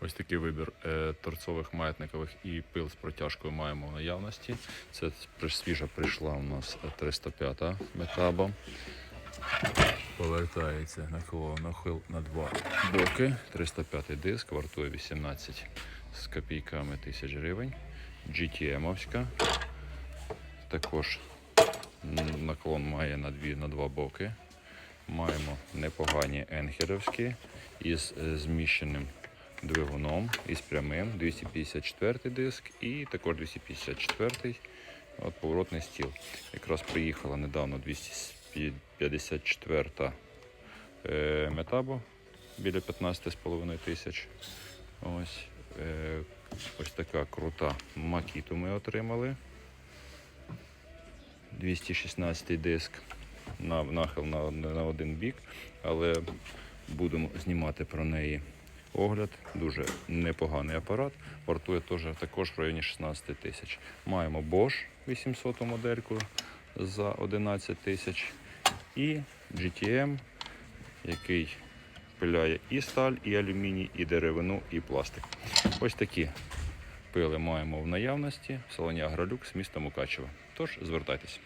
Ось такий вибір е, торцових маятникових і пил з протяжкою маємо в наявності. Це свіжа прийшла у нас 305 метаба. Повертається нахил, нахил на два боки. 305 диск, вартує 18 з копійками тисяч гривень. GTM-овська. Також наклон має на, дві, на два боки. Маємо непогані енхеровські із е, зміщеним двигуном із прямим 254 диск і також 254 от поворотний стіл. Якраз приїхала недавно 254 е, метабо біля 15,5 тисяч. Ось, е, ось така крута макіту ми отримали. 216 диск на нахил на, на один бік, але будемо знімати про неї огляд. Дуже непоганий апарат. Вартує теж також в районі 16 тисяч. Маємо Bosch 800 модельку за 11 тисяч і GTM, який пиляє і сталь, і алюміній, і деревину, і пластик. Ось такі пили маємо в наявності в салоні Агролюкс міста Мукачево. Тож звертайтесь.